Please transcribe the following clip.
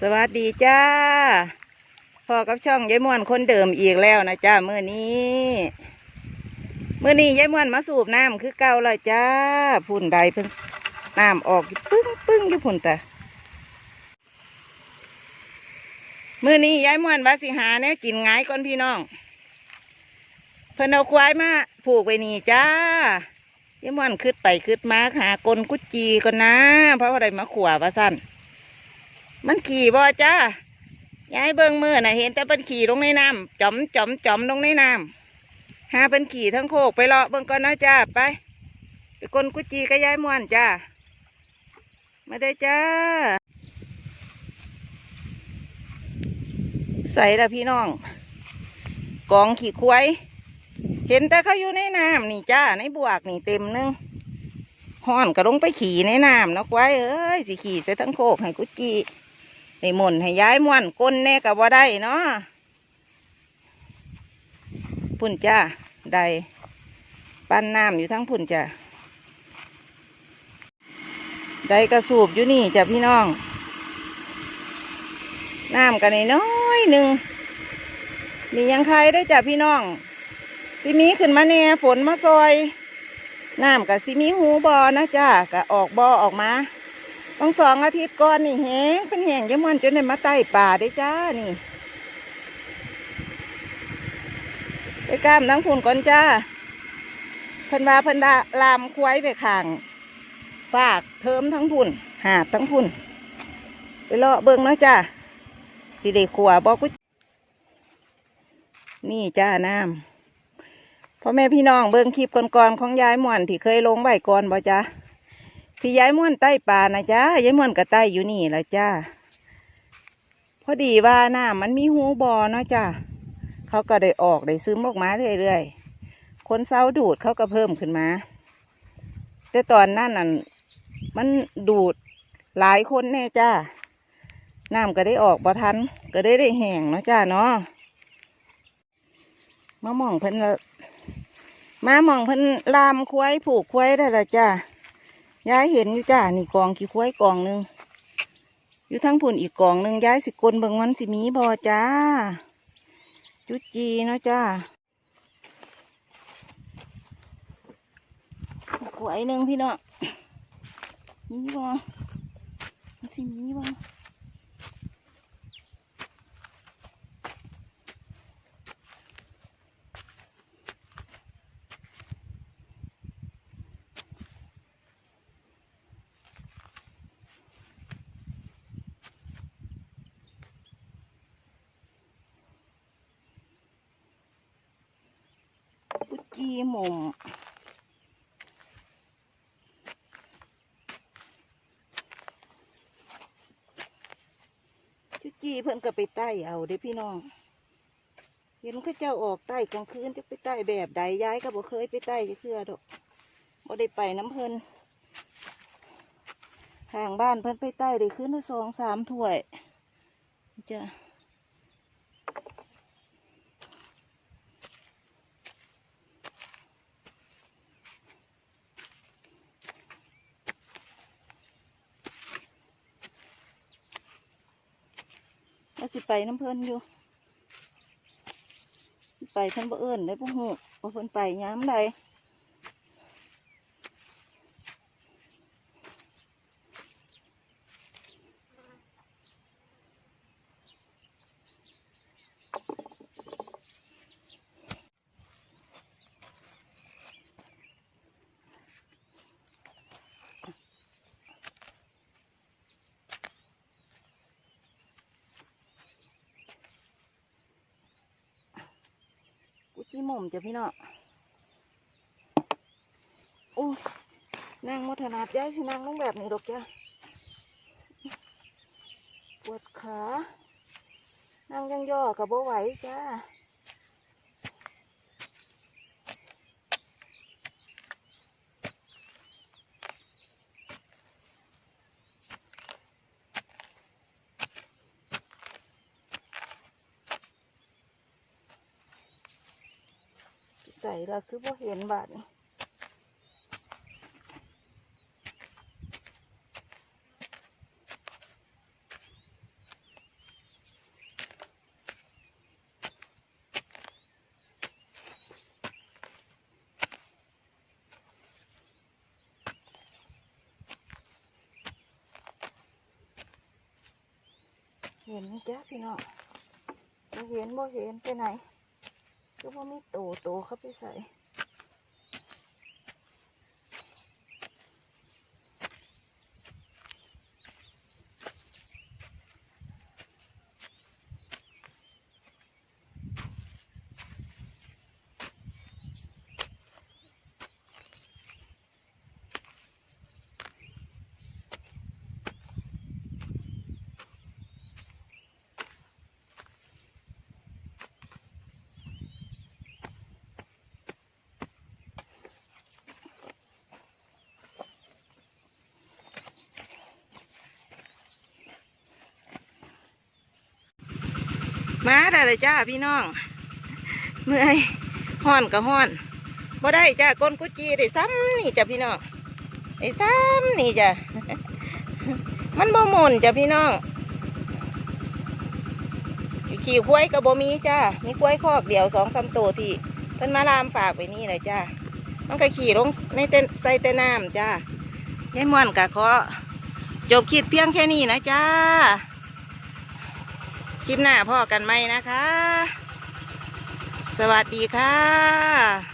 สวัสดีจ้าพอกับช่องยายม่วนคนเดิมอีกแล้วนะจ้าเมื่อนี้เมื่อนี้ยายม่วนมาสูบน้ำคือเก่าและจ้าพุ่นใดเพิ่นน้ำออกปึ้งปึ้งอยู่พุ่นแต่เมื่อนี้ยายม่วนวาสิหาแนวกินง่ายก่อนพี่น้อง เพิ่นเอาควายมาผูกไว้นี่จ้ายายม่วนขึ้นไปขึ้นมาหากลกุจีก่อนนะ เพราะว่าอะไรมาขวาว่าสั้น มันขี่บ่จ้ายายเบิ่งมือน่ะเห็นแต่เป็นขี่ลงในน้ำจอมจอมจอมลงในน้ำหาเป็นขี่ทั้งโคกไปเลาะเบิ่งก่อนนะจ้าไปไปกลกุจีกับยายมวนจ้ามาได้จ้า ใส่ละพี่น้อง กองขี่ควายเห็นแต่เขาอยู่ในน้ำนี่จ้าในบวกนี่เต็มหนึงห่อนก็ลงไปขี่ในน้ำนาะควายเอ้ยสิขี่ใส่ทั้งโคกให้กุจี ให้หมุนให้ย้ายม่วนก้นแน่กับว่าได้เนาะพุ่นจ้าได้ปั้นน้ำอยู่ทั้งพุ่นจ้าได้กระสูบอยู่นี่จ้ะพี่น้องน้ำกันน้อยหนึ่งมียังใครได้จ้ะพี่น้องสิมีขึ้นมาแน่ฝนมาซอยน้ำกับสิมีหูบอนะจ้ากะออกบอออกมา ต้องสองอาทิตย์ก่อนนี่แห้งเป็นแห้งจะมันจนได้มาไต่ป่าได้จ้านี่ไปกล้ามทั้งพุ่นก่อนจ้าเพันวาเพันดาลามควายไปข้างฝากเทิมทั้งพุ่นหาดทั้งพุ่น ไปเลาะเบิ่งเนาะจ้าสิเดขัวบอกกูนี่จ้าน้ำพ่อแม่พี่น้องเบิ่งคลิปก่อนๆของยายม่วนที่เคยลงใบก่อนบ่จ้า ที่ย้ายม่วนใต้ป่านะจ้ายายม่วนกับใต้อยู่นี่ละจ้าพอดีว่าน้ำมันมีหูบอเนาะจ้าเขาก็ได้ออกได้ซึมออกมาเรื่อยๆคนเศร้าดูดเขาก็เพิ่มขึ้นมา แต่ตอนนั้นน่ะมันดูดหลายคนแน่จ้าน้ำก็ได้ออกบ่ทัน ก็ได้ได้แห้งเนาะจ้าเนาะมามองเพิ่นละมามองเพิ่นลามควายผูกควายได้ละจ้า ยายเห็นอยู่จ้า นี่กองขี้ควายกองหนึ่งอยู่ทั้งผุนอีกกองหนึ่งยายสิกลเบิ่งมันสิมีบอจ้า จุจีเนาะจ้าควายหนึ่งพี่เนาะมีบอมันสิมีบอ จี้ม่มจุจีเพิ่นก็ไปใต้เอาเด้พี่น้อง เห็นเขาเจ้าออกใต้กลางคืนจะไปใต้แบบใดย้ายก็บ่เคยไปใต้จะเคือดอกบ่ได้ไปน้ำเพิ่นทางบ้านเพิ่นไปใต้ได้ขึ้นสองสามถ้วยจ้ะ สิไปน้ำเพลินอยู่ไปเพิ่นบ่เอิ้นได้บ่ฮู้ว่าเพิ่นไปยามใด พี่หม่อมจ้ะพี่น้องโอ้นั่งมถนัดย้ายที่นั่งลงแบบนี้ดอกจ้ะปวดขานั่งยังย่อกับบ่ไหวจ้า ใส่เราคือบ่เห็นบาดนี่เห็นไหมจ๊ะพี่น้องเห็นบ่เห็นไปไหน ก็บ่มีโตโตเข้าไปใส่ มาได้เลยจ้าพี่น้อง เมื่อยห้อนก็ห้อนบ่ได้จ้าก้นกุจีได้ซ้ำนี่จ้ะพี่น้องได้ซ้ำนี่จ้ะมันบ่หมุนจ้ะพี่น้องขี่กล้วยก็บ่มีจ้ามีกล้วยคอกเดียวสองสามตัวที่เพิ่นมาลามฝากไว้นี่เลยจ้ามันก็ขี่ลงในเต้นใส่เต้นน้ำจ้ายายม่วนกะขอจบคลิปเพียงแค่นี้นะจ้า คลิปหน้าพ่อกันไหมนะคะ สวัสดีค่ะ